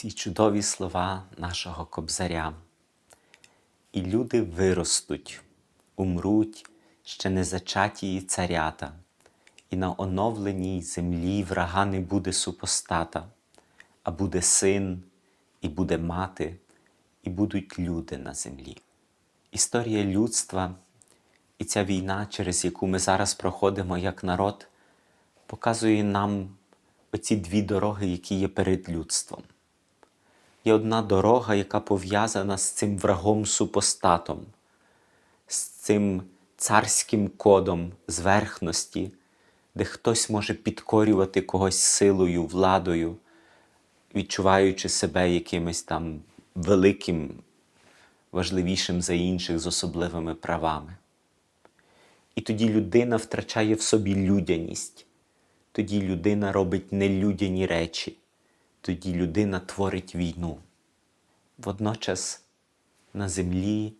ці чудові слова нашого кобзаря. І люди виростуть, умруть ще не зачаті царята, і на оновленій землі врага не буде супостата, а буде син, і буде мати, і будуть люди на землі. Історія людства і ця війна, через яку ми зараз проходимо як народ, показує нам оці дві дороги, які є перед людством. Є одна дорога, яка пов'язана з цим врагом супостатом, з цим царським кодом зверхності, де хтось може підкорювати когось силою, владою, відчуваючи себе якимось там великим, важливішим за інших з особливими правами. І тоді людина втрачає в собі людяність, тоді людина робить нелюдяні речі, тоді людина творить війну. Водночас на землі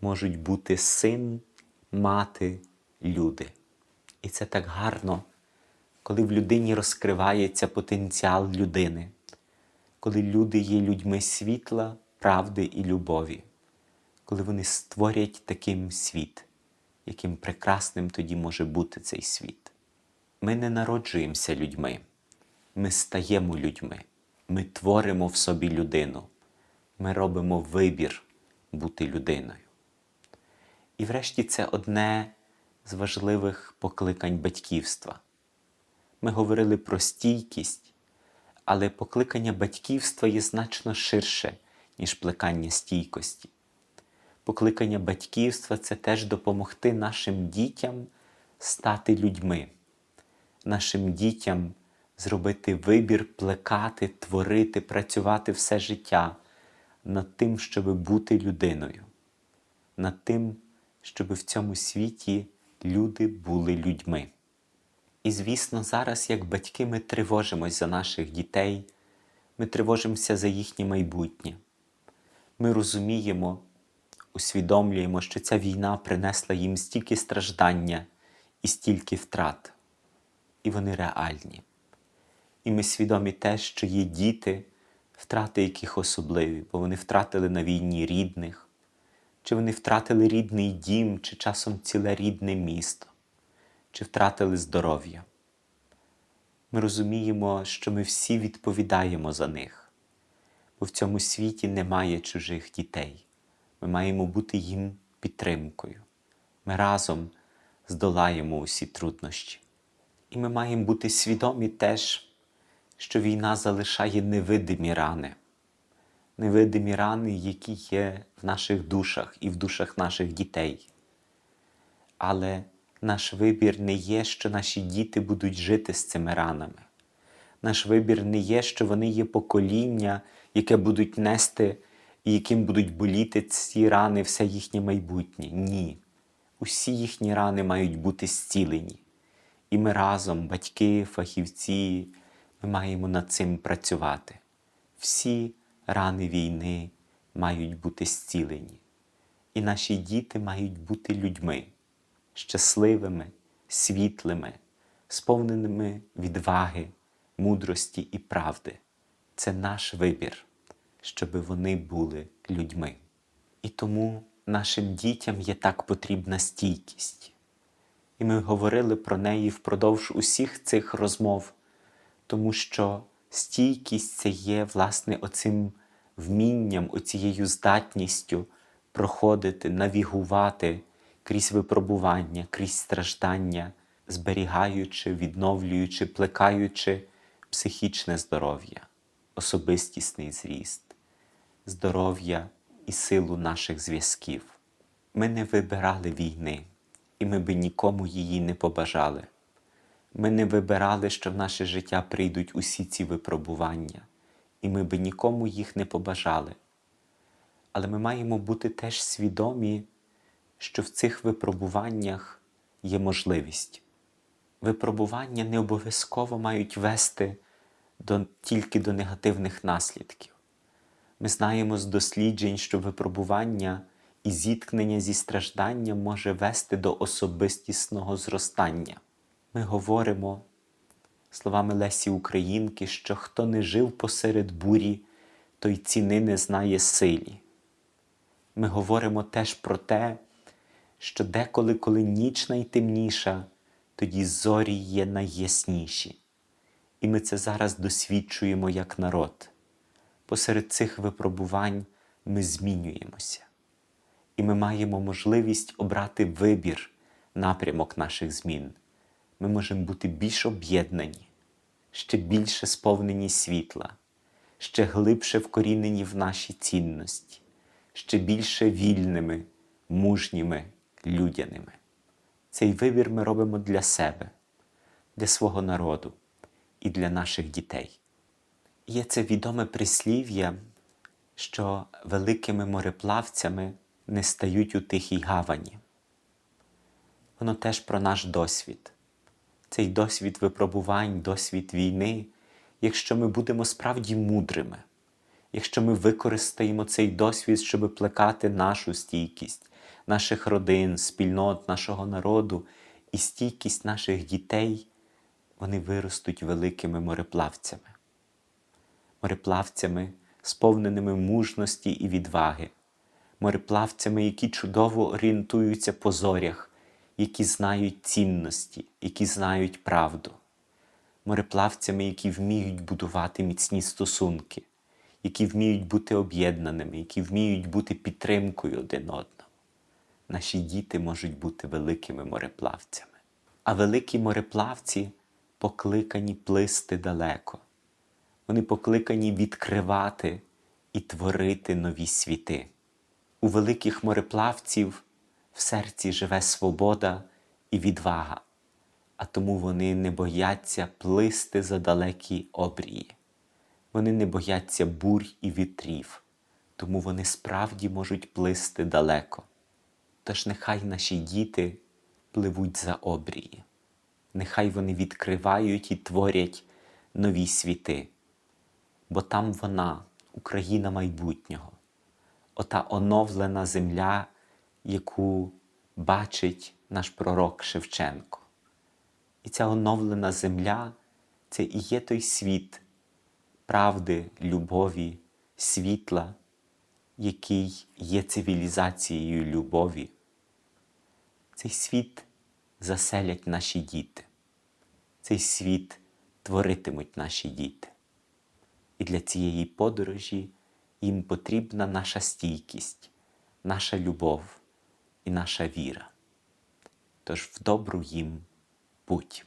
можуть бути син, мати, люди. І це так гарно, коли в людині розкривається потенціал людини, коли люди є людьми світла, правди і любові, коли вони створять таким світ, яким прекрасним тоді може бути цей світ. Ми не народжуємося людьми, ми стаємо людьми, ми творимо в собі людину, ми робимо вибір бути людиною. І врешті це одне з важливих покликань батьківства. Ми говорили про стійкість, але покликання батьківства є значно ширше, ніж плекання стійкості. Покликання батьківства це теж допомогти нашим дітям стати людьми, нашим дітям зробити вибір, плекати, творити, працювати все життя над тим, щоб бути людиною, над тим, щоб в цьому світі люди були людьми. І, звісно, зараз, як батьки, ми тривожимось за наших дітей, ми тривожимося за їхнє майбутнє. Ми розуміємо, усвідомлюємо, що ця війна принесла їм стільки страждання і стільки втрат, і вони реальні. І ми свідомі те, що є діти, втрати яких особливі, бо вони втратили на війні рідних, чи вони втратили рідний дім, чи часом ціле рідне місто, чи втратили здоров'я. Ми розуміємо, що ми всі відповідаємо за них, бо в цьому світі немає чужих дітей. Ми маємо бути їм підтримкою. Ми разом здолаємо усі труднощі. І ми маємо бути свідомі теж, що війна залишає невидимі рани, невидимі рани, які є в наших душах і в душах наших дітей. Але наш вибір не є, що наші діти будуть жити з цими ранами. Наш вибір не є, що вони є покоління, яке будуть нести і яким будуть боліти ці рани все їхнє майбутнє. Ні. Усі їхні рани мають бути зцілені. І ми разом, батьки, фахівці, ми маємо над цим працювати. Всі рани війни мають бути зцілені. І наші діти мають бути людьми, щасливими, світлими, сповненими відваги, мудрості і правди. Це наш вибір, щоби вони були людьми. І тому нашим дітям є так потрібна стійкість. І ми говорили про неї впродовж усіх цих розмов, тому що стійкість це є, власне, оцим вмінням, оцією здатністю проходити, навігувати крізь випробування, крізь страждання, зберігаючи, відновлюючи, плекаючи психічне здоров'я, особистісний зріст, здоров'я і силу наших зв'язків. Ми не вибирали війни, і ми би нікому її не побажали. Ми не вибирали, що в наше життя прийдуть усі ці випробування, і ми би нікому їх не побажали. Але ми маємо бути теж свідомі, що в цих випробуваннях є можливість. Випробування не обов'язково мають вести до, тільки до негативних наслідків. Ми знаємо з досліджень, що випробування і зіткнення зі стражданням може вести до особистісного зростання. Ми говоримо словами Лесі Українки, що хто не жив посеред бурі, той ціни не знає силі. Ми говоримо теж про те, що деколи, коли ніч найтемніша, тоді зорі є найясніші. І ми це зараз досвідчуємо як народ. Посеред цих випробувань ми змінюємося. І ми маємо можливість обрати вибір, напрямок наших змін. Ми можемо бути більш об'єднані, ще більше сповнені світла, ще глибше вкорінені в наші цінності, ще більше вільними, мужніми, людяними. Цей вибір ми робимо для себе, для свого народу і для наших дітей. Є це відоме прислів'я, що великими мореплавцями не стають у тихій гавані. Воно теж про наш досвід. Цей досвід випробувань, досвід війни, якщо ми будемо справді мудрими, якщо ми використаємо цей досвід, щоб плекати нашу стійкість, наших родин, спільнот, нашого народу і стійкість наших дітей, вони виростуть великими мореплавцями, мореплавцями, сповненими мужності і відваги, мореплавцями, які чудово орієнтуються по зорях, які знають цінності, які знають правду, мореплавцями, які вміють будувати міцні стосунки, які вміють бути об'єднаними, які вміють бути підтримкою один одного. Наші діти можуть бути великими мореплавцями, а великі мореплавці покликані плисти далеко. Вони покликані відкривати і творити нові світи. У великих мореплавців в серці живе свобода і відвага, а тому вони не бояться плисти за далекі обрії. Вони не бояться бурь і вітрів, тому вони справді можуть плисти далеко. Тож нехай наші діти пливуть за обрії, нехай вони відкривають і творять нові світи, бо там вона, Україна майбутнього, ота оновлена земля, яку бачить наш пророк Шевченко. І ця оновлена земля це і є той світ правди, любові, світла, який є цивілізацією любові. Цей світ заселять наші діти, цей світ творитимуть наші діти. І для цієї подорожі їм потрібна наша стійкість, наша любов і наша віра. Тож в добру їм путь.